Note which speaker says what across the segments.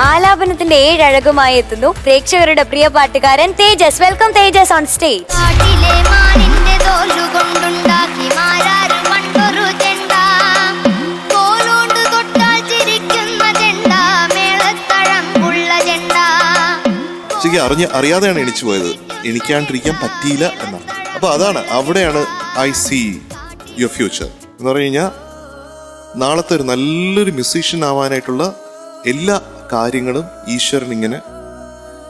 Speaker 1: ആലാപനത്തിന്റെ ഏഴഴകുമായി എത്തുന്നു. പ്രേക്ഷകരുടെ പ്രിയ പാട്ടുകാരൻ Tejas. Welcome Tejas on stage
Speaker 2: അറിഞ്ഞ് അറിയാതെയാണ് എണിച്ചു പോയത്. എണിക്കാണ്ടിരിക്കാൻ പറ്റിയില്ല എന്നാണ് അപ്പൊ അതാണ് അവിടെയാണ് ഐ സി യുവർ ഫ്യൂച്ചർ എന്ന് പറഞ്ഞു കഴിഞ്ഞാൽ നാളത്തെ ഒരു നല്ലൊരു മ്യൂസീഷ്യൻ ആവാനായിട്ടുള്ള എല്ലാ കാര്യങ്ങളും ഈശ്വരൻ ഇങ്ങനെ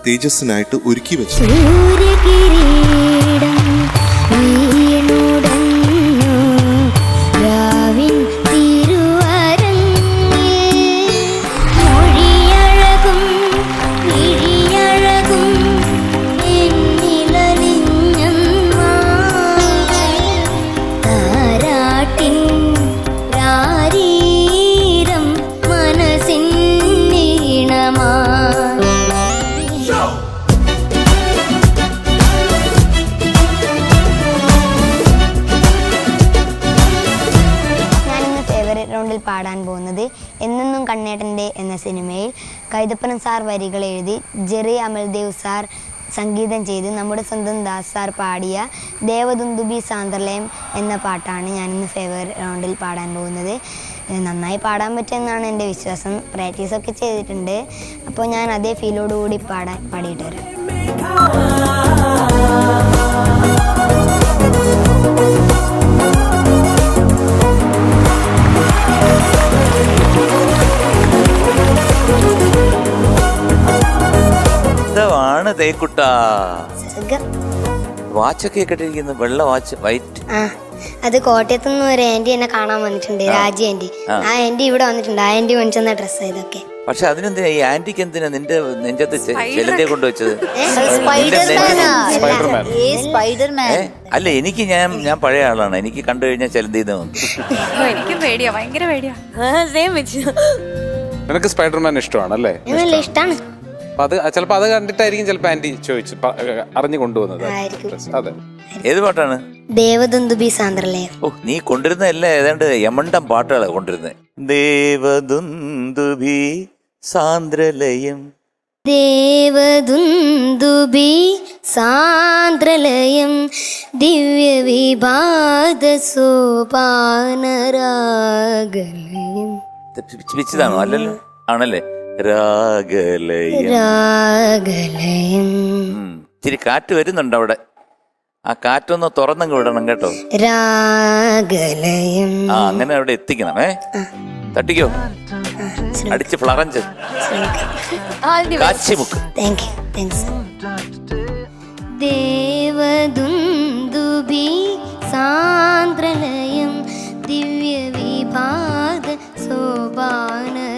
Speaker 2: തേജസ്സിനായിട്ട് ഒരുക്കി വെച്ചു.
Speaker 3: സംഗീതം ചെയ്ത് നമ്മുടെ സ്വന്തം ദാസ് സാർ പാടിയ ദേവദുന്ദുബി സാന്ദ്രലയം എന്ന പാട്ടാണ് ഞാൻ ഞാനിന്ന് ഫേവർ റൗണ്ടിൽ പാടാൻ പോകുന്നത്. നന്നായി പാടാൻ പറ്റുമെന്നാണ് എന്റെ വിശ്വാസം. പ്രാക്ടീസൊക്കെ ചെയ്തിട്ടുണ്ട്. അപ്പോൾ ഞാൻ അതേ ഫീലോടുകൂടി പാടാൻ പാടിയിട്ട് വരാം.
Speaker 4: ഇതാണ് തേക്കുട്ട
Speaker 3: സുഖം.
Speaker 4: വാച്ചൊക്കെ കെട്ടിരിക്കുന്നു വെള്ള വാച്ച് വൈറ്റ്.
Speaker 3: ആ അത് കോട്ടയത്തു നിന്ന് ഒരു ആന്റി എന്നെ കാണാൻ വന്നിട്ടുണ്ട്. രാജി ആന്റി
Speaker 4: ആ.
Speaker 3: ആന്റി ഇവിടെ വന്നിട്ടുണ്ട്. ആ ആന്റി മേടിച്ചെന്ന ഡ്രസ്സ് ഇതൊക്കെ.
Speaker 4: പക്ഷെ അതിനെന്തിനാ ഈ ആന്റിക്ക് എന്തിനാ നിന്റെ നെഞ്ചത്ത് ചെലന്തെ കൊണ്ടുവച്ചത്? അല്ല എനിക്ക് ഞാൻ ഞാൻ പഴയ ആളാണ്. എനിക്ക് കണ്ടു കഴിഞ്ഞാൽ ചെലന്തി
Speaker 5: എനിക്ക് പേടിയാ. ഭയങ്കര പേടിയാ.
Speaker 1: സെയിം വെച്ചു.
Speaker 6: നിനക്ക് സ്പൈഡർമാൻ ഇഷ്ടമാണ് അല്ലേ?
Speaker 3: ഇഷ്ടമാണ് ഇഷ്ടാണ്.
Speaker 6: അപ്പൊ അത് ചിലപ്പോ അത് കണ്ടിട്ടായിരിക്കും ചിലപ്പോ ആന്റി ചോദിച്ചു അറിഞ്ഞു കൊണ്ടുവന്നത് അതെ
Speaker 4: ഏത് പാട്ടാണ്
Speaker 3: ദേവദുന്ദുബി സാന്ദ്രലയം
Speaker 4: ഓ നീ കൊണ്ടിരുന്ന എല്ലാം ഏതാണ്ട് യമണ്ടം പാട്ടുകളാണ് കൊണ്ടിരുന്നത് ദേവദുന്ദുബി സാന്ദ്രലയം
Speaker 3: ദേവദുന്ദുബി സാന്ദ്രലയം ദിവ്യ വിഭാത സോപാനരാഗലയം
Speaker 4: അല്ലല്ലോ ആണല്ലേ രാഗലയം.
Speaker 3: രാഗലയം.
Speaker 4: ഇത്തിരി ഇച്ചിരി കാറ്റ് വരുന്നുണ്ട് അവിടെ. ആ കാറ്റൊന്ന് തുറന്നങ്ങ് വിടണം കേട്ടോ.
Speaker 3: രാഗലയം.
Speaker 4: ആ അങ്ങനെ അവിടെ എത്തിക്കണം ഏ? തട്ടിക്കോ? അടിച്ച് ഫ്ലറഞ്ച് കാച്ചിമുക്ക്.
Speaker 3: ദേവദുന്ദുബി സാന്ദ്രലയം ദിവ്യ വിഭാഗ സോപാനരാഗലയം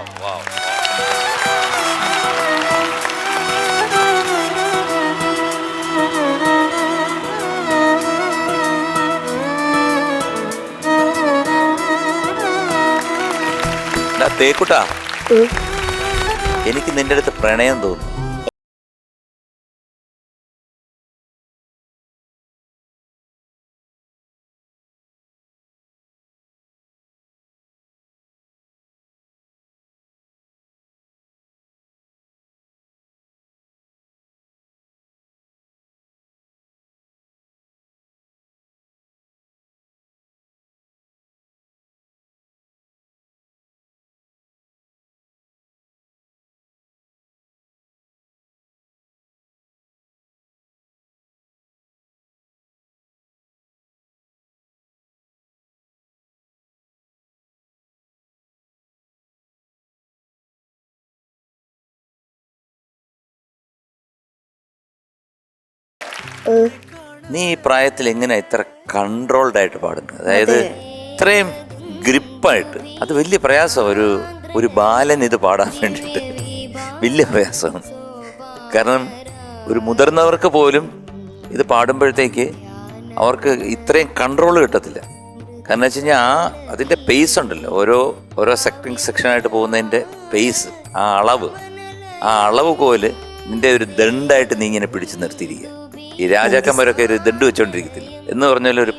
Speaker 4: വാ. വാ തേക്കുട്ടാ. എനിക്ക് നിന്റെ അടുത്ത് പ്രണയം തോന്നുന്നു. നീ ഈ പ്രായത്തിൽ എങ്ങനെ ഇത്ര കൺട്രോൾഡ് ആയിട്ട് പാടുന്നത്? അതായത് ഇത്രയും ഗ്രിപ്പായിട്ട് അത് വലിയ പ്രയാസം ഒരു ഒരു ബാലൻ ഇത് പാടാൻ വേണ്ടിയിട്ട്. വലിയ പ്രയാസമാണ് കാരണം ഒരു മുതിർന്നവർക്ക് പോലും ഇത് പാടുമ്പോഴത്തേക്ക് അവർക്ക് ഇത്രയും കൺട്രോൾ കിട്ടത്തില്ല. കാരണം വെച്ച് കഴിഞ്ഞാൽ ആ അതിന്റെ പേസ് ഉണ്ടല്ലോ. ഓരോ ഓരോ സെക്ടിങ് സെക്ഷനായിട്ട് പോകുന്നതിന്റെ പേസ് ആ അളവ്. ആ അളവ് കോൽ നിന്റെ ഒരു ദണ്ടായിട്ട് നീ ഇങ്ങനെ പിടിച്ചു നിർത്തിയിരിക്കുക. ഈ രാജാക്കന്മാരൊക്കെ ഒരു ദണ്ട് വെച്ചോണ്ടിരിക്കത്തില്ല. എന്ന് പറഞ്ഞാൽ ഒരു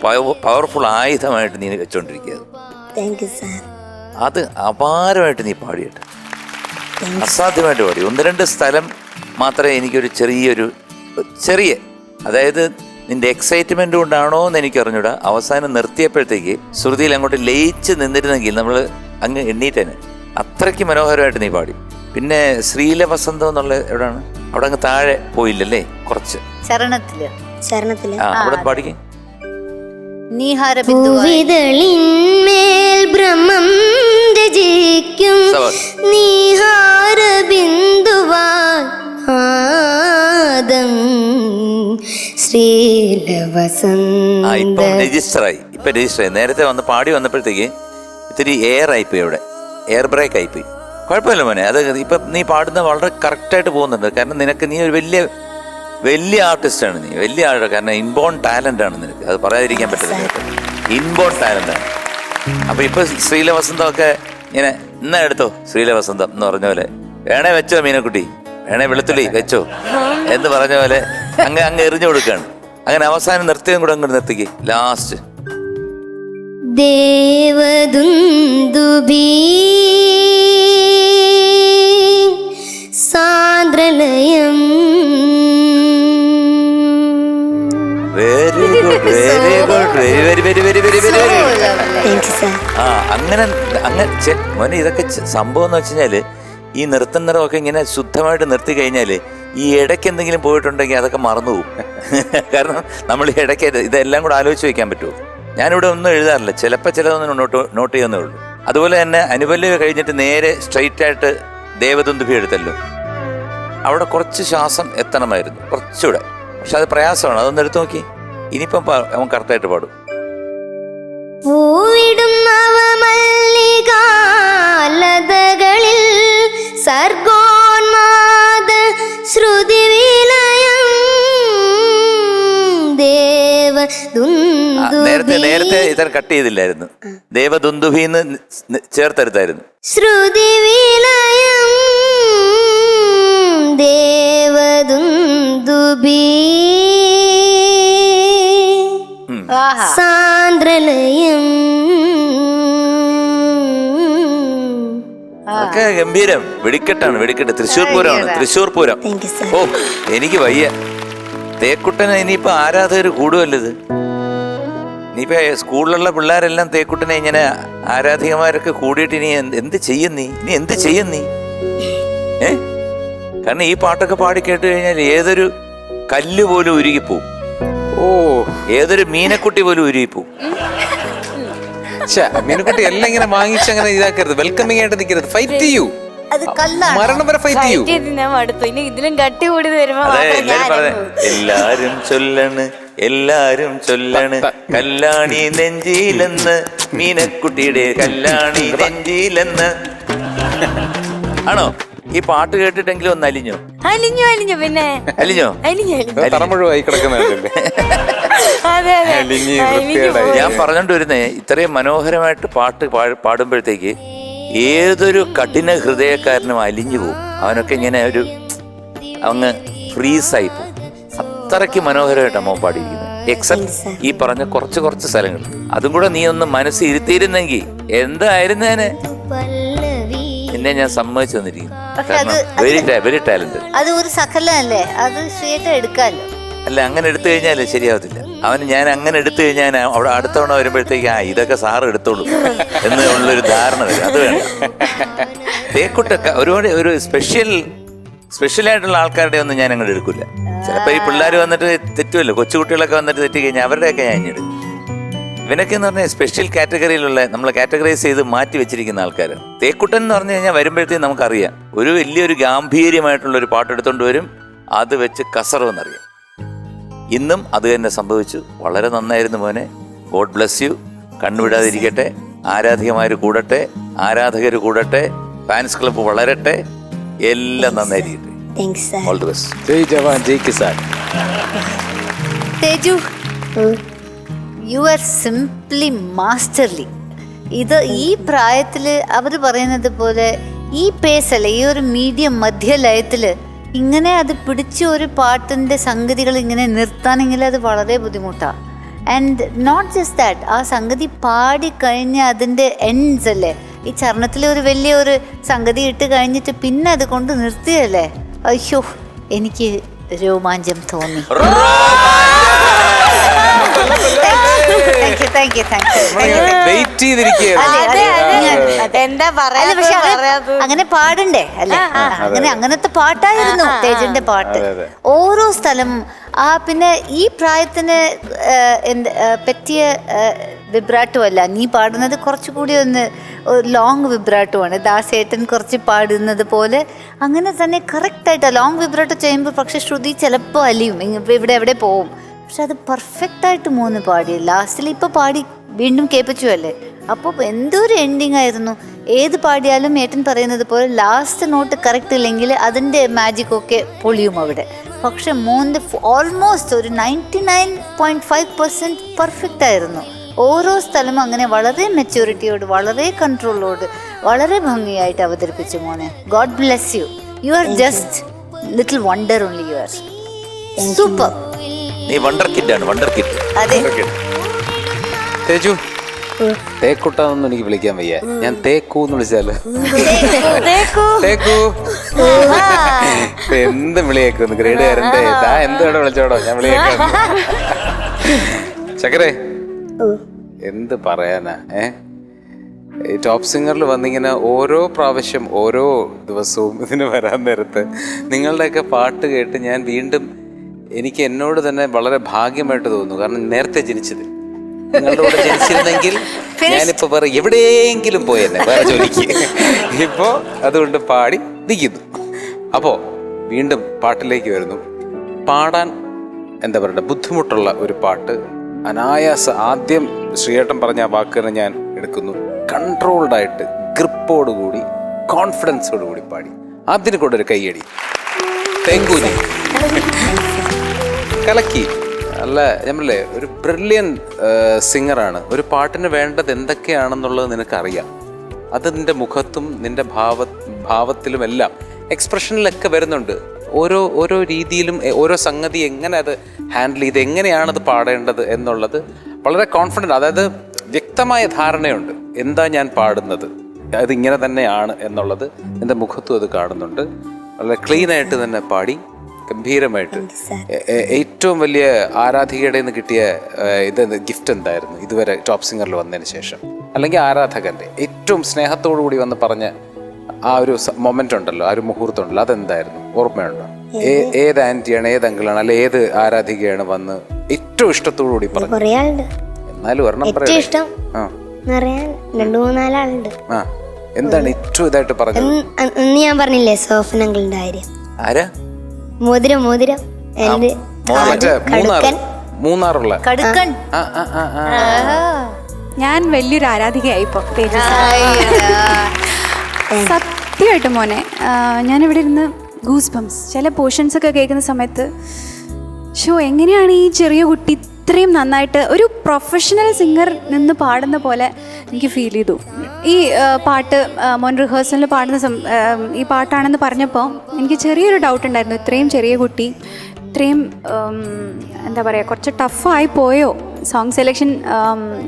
Speaker 4: പവർഫുൾ ആയുധമായിട്ട് നീ വെച്ചോണ്ടിരിക്കുക അത്.
Speaker 7: സാർ
Speaker 4: അത് അപാരമായിട്ട് നീ പാടിയിട്ട്. അസാധ്യമായിട്ട് പാടി. ഒന്ന് രണ്ട് സ്ഥലം മാത്രമേ എനിക്കൊരു ചെറിയൊരു ചെറിയ അതായത് നിന്റെ എക്സൈറ്റ്മെന്റ് കൊണ്ടാണോ എന്ന് എനിക്ക് അറിഞ്ഞൂടാ അവസാനം നിർത്തിയപ്പോഴത്തേക്ക് ശ്രുതിയിൽ അങ്ങോട്ട് ലയിച്ച് നിന്നിരുന്നെങ്കിൽ നമ്മൾ അങ്ങ് എണ്ണീറ്റേനെ. അത്രയ്ക്ക് മനോഹരമായിട്ട് നീ പാടി. പിന്നെ ശ്രീല വസന്തം എന്നുള്ള എവിടെയാണ്? അവിടെ അങ്ങ് താഴെ പോയില്ലല്ലേ? കുറച്ച്.
Speaker 8: ചരണത്തിൽ
Speaker 7: ചരണത്തിൽ
Speaker 4: ആ അവിടെ പാടിക്കേ.
Speaker 3: രചിക്കും. ആദം
Speaker 4: ഇപ്പം ഇപ്പൊ നേരത്തെ വന്ന് പാടി വന്നപ്പോഴത്തേക്ക് ഇത്തിരി എയർ ആയിപ്പോയി അവിടെ. എയർ ബ്രേക്ക് ആയിപ്പോയി. കുഴപ്പമില്ല മോനെ. അത് ഇപ്പൊ നീ പാടുന്ന വളരെ കറക്റ്റായിട്ട് പോകുന്നുണ്ട്. കാരണം നിനക്ക് നീ ഒരു വലിയ വലിയ ആർട്ടിസ്റ്റ് ആണ് നീ. വലിയ ആളുടെ കാരണം ഇൻബോൺ ടാലന്റ് ആണ് നിനക്ക്. അത് പറയാതിരിക്കാൻ പറ്റില്ല ഇൻബോൺ ടാലന്റ് ആണ്. അപ്പൊ ഇപ്പൊ ശ്രീലവസന്തമൊക്കെ ഇങ്ങനെ ഇന്ന എടുത്തോ ശ്രീലവസന്തം എന്ന് പറഞ്ഞ പോലെ. വേണേ വെച്ചോ മീനക്കുട്ടി. വേണേ വെളുത്തുള്ളി വെച്ചോ. എന്ന് പറഞ്ഞ പോലെ അങ്ങ് അങ്ങ് എറിഞ്ഞു കൊടുക്കാണ്. അങ്ങനെ അവസാനം നിർത്തിയും കൂടെ അങ്ങോട്ട് നിർത്തിക്ക്. ലാസ്റ്റ്
Speaker 3: ദേവദുന്ദുഭീ സാന്ദ്രലയം.
Speaker 4: Very good very good very very very very very very ആ അങ്ങനെ അങ്ങനെ മോനെ ഇതൊക്കെ സംഭവം എന്ന് വെച്ച് ഈ ഈ നിറമൊക്കെ ഇങ്ങനെ ശുദ്ധമായിട്ട് നിർത്തി കഴിഞ്ഞാൽ ഈ ഇടയ്ക്ക് എന്തെങ്കിലും പോയിട്ടുണ്ടെങ്കിൽ അതൊക്കെ മറന്നുപോകും. കാരണം നമ്മൾ ഈ ഇടയ്ക്ക് ഇതെല്ലാം കൂടെ ആലോചിച്ച് വെക്കാൻ പറ്റുമോ? ഞാനിവിടെ ഒന്നും എഴുതാറില്ല. ചിലപ്പോൾ ചിലതൊന്നും നോട്ട് നോട്ട് ചെയ്യുന്നേ ഉള്ളൂ. അതുപോലെ തന്നെ അനുപല്ലവി കഴിഞ്ഞിട്ട് നേരെ സ്ട്രെയിറ്റ് ആയിട്ട് ദേവദുന്ദുഭി എടുത്തല്ലോ. അവിടെ കുറച്ച് ശ്വാസം എത്തണമായിരുന്നു. കുറച്ചുകൂടെ. പക്ഷെ അത് പ്രയാസമാണ്. അതൊന്ന് എടുത്തു നോക്കി. ഇനിയിപ്പം അവൻ കറക്റ്റായിട്ട് പാടും.
Speaker 3: പൂവിടും നവമല്ലികാലതകളിൽ സർഗോന്മാദ ശ്രുതി ദേവ
Speaker 4: ആ, നേരത്തെ നേരത്തെ ഇത്ര കട്ട് ചെയ്തില്ലായിരുന്നു. ദേവദുന്ദുഭിന്ന് ചേർത്തെടുത്തായിരുന്നു
Speaker 3: ശ്രുതി വിലയം. സാന്ദ്രലയം.
Speaker 4: ഒക്കെ ഗംഭീരം. വെടിക്കെട്ടാണ് വെടിക്കെട്ട്. തൃശ്ശൂർ പൂരമാണ് തൃശ്ശൂർ പൂരം. ഓ എനിക്ക് വയ്യ. തേക്കുട്ടന് ഇനിയിപ്പോ ആരാധകർ കൂടുമല്ലത് ഇനിയിപ്പോ സ്കൂളിലുള്ള പിള്ളേരെല്ലാം തേക്കുട്ടനെ ഇങ്ങനെ ആരാധികമാരൊക്കെ കൂടിയിട്ട് ഇനി എന്ത് ചെയ്യും നീ? ഇനി എന്ത് ചെയ്യും നീ? ഏ? കാരണം ഈ പാട്ടൊക്കെ പാടി കേട്ട് കഴിഞ്ഞാൽ ഏതൊരു കല്ല് പോലും ഉരുകിപ്പോവും.
Speaker 6: ഓ.
Speaker 4: ഏതൊരു മീനക്കുട്ടി പോലും ഉരുകിപ്പോവും.
Speaker 6: മീനുക്കുട്ടി എല്ലാം ഇങ്ങനെ വാങ്ങിച്ചങ്ങനെ ഇതാക്കരുത്. വെൽക്കമിങ് ആയിട്ട് നിൽക്കരുത് ഫൈറ്റ് ചെയ്യൂ.
Speaker 8: അത് കല്ലാണ്.
Speaker 6: മരണം വരെ ഫൈറ്റ് ചെയ്യൂ.
Speaker 8: ഫൈറ്റ് ചെയ്ത് ഞാൻ മടുത്തു. ഇനി ഇതിലും കട്ടി കൂടി വരുമ്പോ
Speaker 4: അതെ
Speaker 8: മാത്രം
Speaker 4: എല്ലാരും
Speaker 8: ഞാൻ
Speaker 4: പറഞ്ഞ
Speaker 8: അങ്ങ്
Speaker 4: എല്ലാരും ചൊല്ലണ് എല്ലാരും ചൊല്ലണ്. കല്ലാണി നെഞ്ചിയിലെന്ന് മീനക്കുട്ടിയുടെ കല്ലാണി നെഞ്ചിയിലെന്ന്. ആണോ? ഈ പാട്ട് കേട്ടിട്ടെങ്കിലും ഒന്ന് അലിഞ്ഞോ?
Speaker 8: അലിഞ്ഞു അലിഞ്ഞു പിന്നെ.
Speaker 4: അലിഞ്ഞോ?
Speaker 8: അലിഞ്ഞു അലിഞ്ഞു.
Speaker 6: തറമുഴുവായി കിടക്കുന്നതല്ലേ
Speaker 8: അതെ അതെ.
Speaker 6: അലിഞ്ഞ്
Speaker 8: അലിഞ്ഞു
Speaker 6: വൃത്തികേടായി.
Speaker 4: ഞാൻ പറഞ്ഞോണ്ട് വരുന്നേ ഇത്രയും മനോഹരമായിട്ട് പാട്ട് പാ- പാടുമ്പോഴത്തേക്ക് ഏതൊരു കഠിന ഹൃദയക്കാരനും അലിഞ്ഞു പോകും. അവനൊക്കെ ഇങ്ങനെ ഒരു അങ്ങ് ഫ്രീസായി പോകും. അത്രയ്ക്ക് മനോഹരമായിട്ടാണ് മോൻ പാടിയിരിക്കുന്നത്. എക്സെപ്റ്റ് ഈ പറഞ്ഞ കുറച്ച് കുറച്ച് സ്ഥലങ്ങൾ. അതും കൂടെ നീ ഒന്ന് മനസ്സിൽ ഇരുത്തിയിരുന്നെങ്കിൽ എന്തായിരുന്നേനെ നിന്നെ ഞാൻ സമ്മതിച്ചു തന്നിരിക്കുന്നു. വെരി വെരി ടാലന്റ്
Speaker 9: അത് ഒരു സകലല്ലേ അത് സ്വീറ്റ് എടുക്കാമല്ലോ
Speaker 4: അല്ല അങ്ങനെ എടുത്തു കഴിഞ്ഞാലേ ശരിയാവത്തില്ല. അവന് ഞാൻ അങ്ങനെ എടുത്തു കഴിഞ്ഞാൽ അവിടെ അടുത്തവണ വരുമ്പോഴത്തേക്ക് ആ ഇതൊക്കെ സാറ് എടുത്തോളൂ എന്ന് ഉള്ളൊരു ധാരണ വരും. അത് വേണം തേക്കുട്ടൊക്കെ ഒരുപാട് ഒരു സ്പെഷ്യൽ സ്പെഷ്യലായിട്ടുള്ള ആൾക്കാരുടെ ഒന്നും ഞാൻ അങ്ങനെ എടുക്കില്ല. ചിലപ്പോൾ ഈ പിള്ളേർ വന്നിട്ട് തെറ്റുമല്ലോ കൊച്ചുകുട്ടികളൊക്കെ വന്നിട്ട് തെറ്റി കഴിഞ്ഞാൽ അവരുടെയൊക്കെ ഞാൻ എടുക്കും. ഇവനൊക്കെ എന്ന് പറഞ്ഞാൽ സ്പെഷ്യൽ കാറ്റഗറിയിലുള്ള നമ്മൾ കാറ്റഗറൈസ് ചെയ്ത് മാറ്റി വെച്ചിരിക്കുന്ന ആൾക്കാർ തേക്കുട്ടൻ എന്ന് പറഞ്ഞു കഴിഞ്ഞാൽ വരുമ്പോഴത്തേക്കും നമുക്കറിയാം. ഒരു വലിയൊരു ഗാംഭീര്യമായിട്ടുള്ള ഒരു പാട്ട് എടുത്തുകൊണ്ട് വരും. അത് വെച്ച് കസറവെന്നറിയാം ഇന്നും അത് തന്നെ സംഭവിച്ചു. വളരെ നന്നായിരുന്നു മോനെ. ഗോഡ് ബ്ലസ് യു കണ്ണുവിടാതിരിക്കട്ടെ. ആരാധകമാർ കൂടട്ടെ. ആരാധകർ കൂടട്ടെ. ഫാൻസ് ക്ലബ്ബ് വളരട്ടെ. എല്ലാം നന്നായിരിക്കട്ടെ.
Speaker 3: Thanks sir
Speaker 4: all the best
Speaker 6: Jai Jawan Jai Kisan.
Speaker 9: Teju you are simply masterly ഇത് ഈ പ്രായത്തിൽ അവർ പറയുന്നത് പോലെ ഈ പേസ് അല്ലെ ഈ ഒരു മീഡിയം മധ്യലയത്തിൽ ഇങ്ങനെ അത് പിടിച്ച് ഒരു പാട്ടിന്റെ സംഗതികൾ ഇങ്ങനെ നിർത്താനെങ്കിൽ അത് വളരെ ബുദ്ധിമുട്ടാണ് ആൻഡ് നോട്ട് ജസ്റ്റ് ദാറ്റ് ആ സംഗതി പാടി കഴിഞ്ഞ് അതിന്റെ എൻഡ്സ് അല്ലേ? ഈ ചർണത്തിൽ ഒരു വലിയ ഒരു സംഗതി ഇട്ട് കഴിഞ്ഞിട്ട് പിന്നെ അത് കൊണ്ട് നിർത്തിയല്ലേ? അയ്യോ എനിക്ക് രോമാഞ്ചം തോന്നി.
Speaker 6: വെയിറ്റ്.
Speaker 8: എന്താ
Speaker 9: പക്ഷെ അങ്ങനെ പാടണ്ടേ അല്ലെ? അങ്ങനെ അങ്ങനത്തെ പാട്ടായിരുന്നു തേജന്റെ പാട്ട്. ഓരോ സ്ഥലം ആ പിന്നെ ഈ പ്രായത്തിന് പറ്റിയ വിബ്രാട്ടും അല്ല നീ പാടുന്നത് കുറച്ചുകൂടി ഒന്ന് ലോങ് വിബ്രാട്ടുമാണ്. ആണ് ദാസേട്ടൻ കുറച്ച് പാടുന്നത് പോലെ. അങ്ങനെ തന്നെ കറക്റ്റായിട്ട് ലോങ് വിബ്രാട്ട് ചെയ്യുമ്പോൾ പക്ഷെ ശ്രുതി ചിലപ്പോൾ അലിയും. ഇവിടെ എവിടെ പോവും? പക്ഷെ അത് പെർഫെക്റ്റ് ആയിട്ട് മൂന്ന് പാടി. ലാസ്റ്റിൽ ഇപ്പൊ പാടി വീണ്ടും കേൾപ്പിച്ചു അല്ലേ അപ്പോൾ എന്തൊരു എൻഡിങ് ആയിരുന്നു. ഏത് പാടിയാലും ഏട്ടൻ പറയുന്നത് പോലെ ലാസ്റ്റ് നോട്ട് കറക്റ്റ് ഇല്ലെങ്കിൽ അതിന്റെ മാജിക് ഒക്കെ പൊളിയും അവിടെ. പക്ഷെ മൂന്ന് ഓൾമോസ്റ്റ് ഒരു ninety nine point five percent perfect ആയിരുന്നു. ഓരോ സ്ഥലവും അങ്ങനെ വളരെ മെച്യൂരിറ്റിയോട് വളരെ കൺട്രോളോട് വളരെ ഭംഗിയായിട്ട് അവതരിപ്പിച്ചു മോനെ. God bless you you are just little wonder only you are super
Speaker 4: നീ വണ്ടർ കിറ്റാണ് വണ്ടർ കിഡ്
Speaker 9: അതെ.
Speaker 6: തേജു. തേക്കുട്ടാന്നൊന്നും എനിക്ക് വിളിക്കാൻ വയ്യ. ഞാൻ തേക്കു എന്ന് വിളിച്ചാൽ തേക്കു. എന്ത് വിളിയേക്കുന്നു. ഗ്രേഡ് ഗ്രേഡുകാരന്റെ താ എന്തോടെ വിളിച്ചോടോ. ഞാൻ വിളിയേക്കാം ചക്കരേ എന്ത് പറയാനാ ഏ? ഈ ടോപ്പ് സിംഗറിൽ വന്നിങ്ങനെ ഓരോ പ്രാവശ്യം ഓരോ ദിവസവും ഇതിന് വരാൻ നേരത്ത് നിങ്ങളുടെയൊക്കെ പാട്ട് കേട്ട് ഞാൻ വീണ്ടും എനിക്ക് എന്നോട് തന്നെ വളരെ ഭാഗ്യമായിട്ട് തോന്നുന്നു. കാരണം നേരത്തെ ജനിച്ചത്. നിങ്ങളുടെ കൂടെ ജനിച്ചിരുന്നെങ്കിൽ ഞാനിപ്പോ വേറെ എവിടെയെങ്കിലും പോയെന്നെ വേറെ ജോലിക്ക്. ഇപ്പോ അതുകൊണ്ട് പാടി നിൽക്കുന്നു. അപ്പോ വീണ്ടും പാട്ടിലേക്ക് വരുന്നു. പാടാൻ എന്താ പറയുക ബുദ്ധിമുട്ടുള്ള ഒരു പാട്ട്. അനായാസ ആദ്യം ശ്രീയേട്ടൻ പറഞ്ഞ ആ വാക്കുകൾ ഞാൻ എടുക്കുന്നു. കൺട്രോൾഡ് ആയിട്ട് ഗ്രിപ്പോടുകൂടി കോൺഫിഡൻസോട് കൂടി പാടി. അതിന് കൂടെ ഒരു കൈയടി. തെങ്കൂനി കലക്കി. അല്ല നമ്മളല്ലേ ഒരു ബ്രില്യൻ സിംഗറാണ് ഒരു പാട്ടിന് വേണ്ടത് എന്തൊക്കെയാണെന്നുള്ളത് നിനക്കറിയാം. അത് നിന്റെ മുഖത്തും നിന്റെ ഭാവ ഭാവത്തിലും എല്ലാം എക്സ്പ്രഷനിലൊക്കെ വരുന്നുണ്ട്. ഓരോ ഓരോ രീതിയിലും ഓരോ സംഗതി എങ്ങനെ അത് ഹാൻഡിൽ ചെയ്ത് എങ്ങനെയാണത് പാടേണ്ടത് എന്നുള്ളത് വളരെ കോൺഫിഡന്റ് അതായത് വ്യക്തമായ ധാരണയുണ്ട്. എന്താ ഞാൻ പാടുന്നത്? അത് ഇങ്ങനെ തന്നെയാണ് എന്നുള്ളത് എന്റെ മുഖത്തും അത് കാണുന്നുണ്ട്. വളരെ ക്ലീനായിട്ട് തന്നെ പാടി. ഗംഭീരമായിട്ട്. ഏറ്റവും വലിയ ആരാധികയുടെ നിന്ന് കിട്ടിയ ഇത് ഗിഫ്റ്റ് എന്തായിരുന്നു? ഇതുവരെ ടോപ്പ് സിംഗറിൽ വന്നതിന് ശേഷം. അല്ലെങ്കിൽ ആരാധകന്റെ. ഏറ്റവും സ്നേഹത്തോടു കൂടി വന്ന് പറഞ്ഞ ആ ഒരു മൊമെന്റ് ഉണ്ടല്ലോ ആ ഒരു മുഹൂർത്തം ഉണ്ടല്ലോ അതെന്തായിരുന്നു? ഓർമ്മയുണ്ടോ? ഏത്? ആന്റിയാണ് ഏത് അങ്കിളാണ് അല്ലെ ഏത് ആരാധികയാണ് വന്ന് ഏറ്റവും ഇഷ്ടത്തോടു കൂടി പറഞ്ഞു എന്നാലും ഒരെണ്ണം
Speaker 3: ഇഷ്ടം
Speaker 6: ആ.
Speaker 3: നിറയാൻ രണ്ടു മൂന്നാലാളുണ്ട്.
Speaker 6: ആ. എന്താണ് ഏറ്റവും ഇതായിട്ട് പറഞ്ഞത്?
Speaker 3: ഞാൻ പറഞ്ഞില്ലേ സോഫൻ അങ്കിളിന്റെ കാര്യം.
Speaker 4: ആരാ?
Speaker 3: മോതിരം മോതിരം. എന്റെ
Speaker 6: മൂന്നാർ മൂന്നാറുള്ള.
Speaker 9: കടുക്കൻ.
Speaker 6: ആ ആ ആ ആ.
Speaker 5: ഞാൻ വലിയൊരു ആരാധികയായി ഇപ്പൊ സത്യമായിട്ട് മോനെ ഞാനിവിടെ ഇരുന്ന് ഗൂസ് ബംസ് ചില പോർഷൻസ് ഒക്കെ കേൾക്കുന്ന സമയത്ത് ഷോ എങ്ങനെയാണ് ഈ ചെറിയ കുട്ടി ഇത്രയും നന്നായിട്ട് ഒരു പ്രൊഫഷണൽ സിംഗർ നിന്ന് പാടുന്ന പോലെ എനിക്ക് ഫീൽ ചെയ്തു? ഈ പാട്ട് മോൻ റിഹേഴ്സലിൽ പാടുന്ന ഈ പാട്ടാണെന്ന് പറഞ്ഞപ്പോൾ എനിക്ക് ചെറിയൊരു ഡൗട്ട് ഉണ്ടായിരുന്നു. ഇത്രയും ചെറിയ കുട്ടി ഇത്രയും എന്താ പറയുക കുറച്ച് ടഫായി പോയോ? സോങ് സെലക്ഷൻ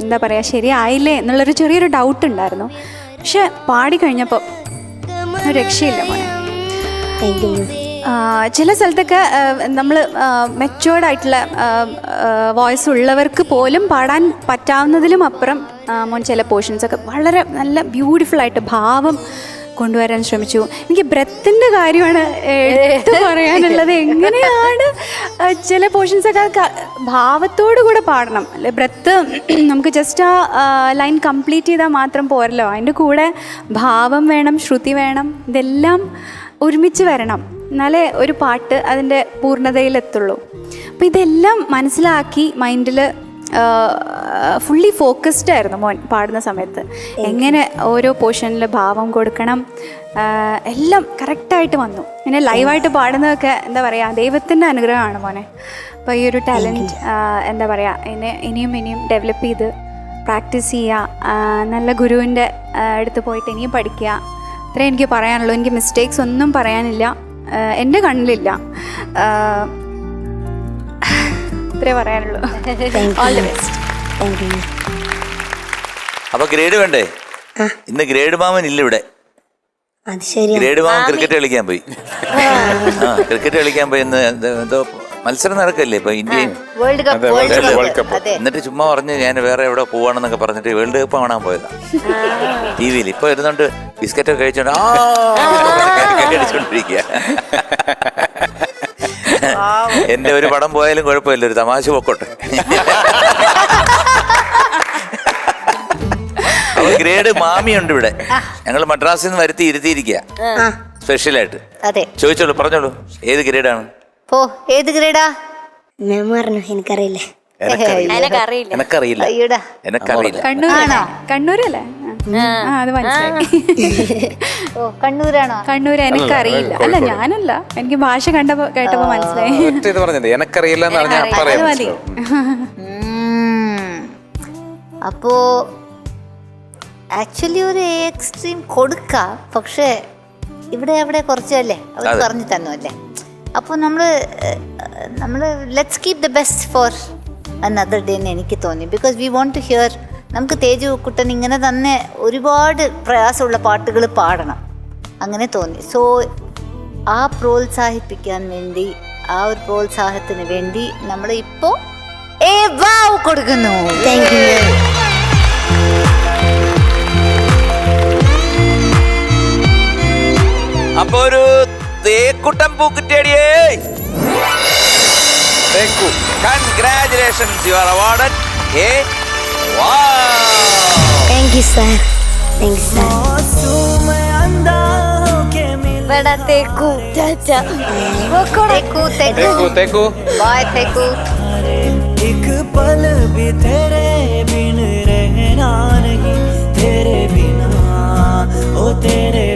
Speaker 5: എന്താ പറയുക ശരിയായില്ലേ എന്നുള്ളൊരു ചെറിയൊരു ഡൗട്ട് ഉണ്ടായിരുന്നു. പക്ഷെ പാടി കഴിഞ്ഞപ്പോൾ രക്ഷയില്ല മോനെ.
Speaker 3: താങ്ക് യു
Speaker 5: ചില സ്ഥലത്തൊക്കെ നമ്മൾ മെച്ചുവേർഡ് ആയിട്ടുള്ള വോയിസ് ഉള്ളവർക്ക് പോലും പാടാൻ പറ്റാവുന്നതിലും അപ്പുറം മോൻ ചില പോർഷൻസൊക്കെ വളരെ നല്ല ബ്യൂട്ടിഫുൾ ആയിട്ട് ഭാവം കൊണ്ടുവരാൻ ശ്രമിച്ചു. എനിക്ക് ബ്രത്തിന്റെ കാര്യമാണ് എടുത്തു പറയാനുള്ളത്. എങ്ങനെയാണ് ചില പോർഷൻസൊക്കെ ഭാവത്തോടു കൂടെ പാടണം. അല്ലെ ബ്രത്ത് നമുക്ക് ജസ്റ്റ് ആ ലൈൻ കംപ്ലീറ്റ് ചെയ്താൽ മാത്രം പോരല്ലോ. അതിന്റെ കൂടെ ഭാവം വേണം ശ്രുതി വേണം. ഇതെല്ലാം ഒരുമിച്ച് വരണം. എന്നാലേ ഒരു പാട്ട് അതിന്റെ പൂർണതയിലെത്തുള്ളൂ. അപ്പോൾ ഇതെല്ലാം മനസ്സിലാക്കി മൈൻഡിൽ ഫുള്ളി ഫോക്കസ്ഡ് ആയിരുന്നു മോൻ പാടുന്ന സമയത്ത്. എങ്ങനെ ഓരോ പോർഷനിൽ ഭാവം കൊടുക്കണം എല്ലാം കറക്റ്റായിട്ട് വന്നു. പിന്നെ ലൈവായിട്ട് പാടുന്നതൊക്കെ എന്താ പറയുക ദൈവത്തിന്റെ അനുഗ്രഹമാണ് മോനെ. അപ്പോൾ ഈ ഒരു ടാലന്റ് എന്താ പറയുക എന്നെ ഇനിയും ഇനിയും ഡെവലപ്പ് ചെയ്ത് പ്രാക്ടീസ് ചെയ്യുക നല്ല ഗുരുവിന്റെ അടുത്ത് പോയിട്ട് ഇനിയും പഠിക്കുക ഇത്രേ എനിക്ക് പറയാനുള്ളൂ. എനിക്ക് മിസ്റ്റേക്സ് ഒന്നും പറയാനില്ല. എന്റെ കണ്ണിലില്ല. ഇത്രേ പറയാനുള്ളൂ. All the best
Speaker 3: thank you
Speaker 4: അപ്പൊ ഗ്രേഡ് വേണ്ടേ? ഇന്ന് ഗ്രേഡ് മാമൻ ഇല്ല ഇവിടെ. ഗ്രേഡ് മാമൻ ക്രിക്കറ്റ് കളിക്കാൻ പോയി. ആ. ക്രിക്കറ്റ് കളിക്കാൻ പോയി ഇന്ന് എന്തോ എന്തോ മത്സരം നടക്കല്ലേ ഇപ്പൊ ഇന്ത്യയും?
Speaker 9: വേൾഡ് കപ്പ് വേൾഡ് കപ്പ് അതെ
Speaker 4: എന്നിട്ട് ചുമ്മാ പറഞ്ഞ് ഞാൻ വേറെ എവിടെ പോവാണെന്നൊക്കെ പറഞ്ഞിട്ട് വേൾഡ് കപ്പ് കാണാൻ പോയതാ. ടി വിയിൽ ഇപ്പൊ ഇരുന്നോണ്ട് ബിസ്ക്കറ്റ് ഒക്കെ കഴിച്ചോണ്ട് ആ അടിച്ചോണ്ടിരിക്കുക എന്റെ ഒരു പടം പോയാലും കുഴപ്പമില്ല ഒരു തമാശ പൊക്കോട്ടെ. ഗ്രേഡ് മാമിയുണ്ട് ഇവിടെ. ഞങ്ങൾ മദ്രാസിൽ നിന്ന് വരുത്തി ഇരുത്തിയിരിക്കുക സ്പെഷ്യലായിട്ട്.
Speaker 9: അതെ.
Speaker 4: ചോദിച്ചോളൂ പറഞ്ഞോളൂ ഏത് ഗ്രേഡാണ്?
Speaker 9: പോ ഏത് ഗ്രേഡാ
Speaker 3: ഞാൻ പറഞ്ഞു എനിക്കറിയില്ല.
Speaker 8: എനക്കറിയില്ല.
Speaker 4: എനക്കറിയില്ല.
Speaker 9: അയ്യടാ.
Speaker 4: എനക്കറിയില്ല.
Speaker 5: കണ്ണൂരല്ലേ? കണ്ണൂരല്ലേ? ആ അത് മനസ്സിലായി.
Speaker 9: ഓ കണ്ണൂരാണോ?
Speaker 5: കണ്ണൂർ എനിക്കറിയില്ല. അല്ല ഞാനല്ല. എനിക്ക് ഭാഷ കണ്ടപ്പോ കേട്ടപ്പോ മനസ്സിലായി.
Speaker 6: ഒറ്റ ഇത് പറഞ്ഞത് എനക്കറിയില്ല എന്ന് പറഞ്ഞാൽ
Speaker 5: അത് മതി.
Speaker 9: ഉം. അപ്പോ ആക്ച്വലി ഒരു എക്സ്ട്രീം കൊടുക്കാം. പക്ഷേ ഇവിടെ അവിടെ കുറച്ചല്ലേ? അവർ
Speaker 4: അതെ.
Speaker 9: പറഞ്ഞു തന്നു അല്ലേ അപ്പോൾ നമ്മൾ നമ്മൾ let's keep the best for another day എന്ന് എനിക്ക് തോന്നി. Because we want to hear നമുക്ക് തേജു കുട്ടൻ ഇങ്ങനെ തന്നെ ഒരുപാട് പ്രയാസമുള്ള പാട്ടുകൾ പാടണം. അങ്ങനെ തോന്നി. സോ ആ പ്രോത്സാഹിപ്പിക്കാൻ വേണ്ടി ആ ഒരു പ്രോത്സാഹത്തിന് വേണ്ടി നമ്മൾ ഇപ്പോൾ വാവ് കൊടുക്കുന്നു.
Speaker 3: താങ്ക് യു അപ്പോൾ
Speaker 4: അപ്പൊ കൊടുത്ത് ഏക്കുട്ടം പൂക്കിട്ടേടിയേ congratulations you are awarded a വാ
Speaker 3: thank you sir thank you sir
Speaker 8: बड़ा तेकू चाचा
Speaker 9: वो कौन
Speaker 6: तेकू तेकू
Speaker 9: तेकू बाय तेकू
Speaker 10: एक पल भी तेरे बिन रहना नहीं तेरे बिना ओ तेरे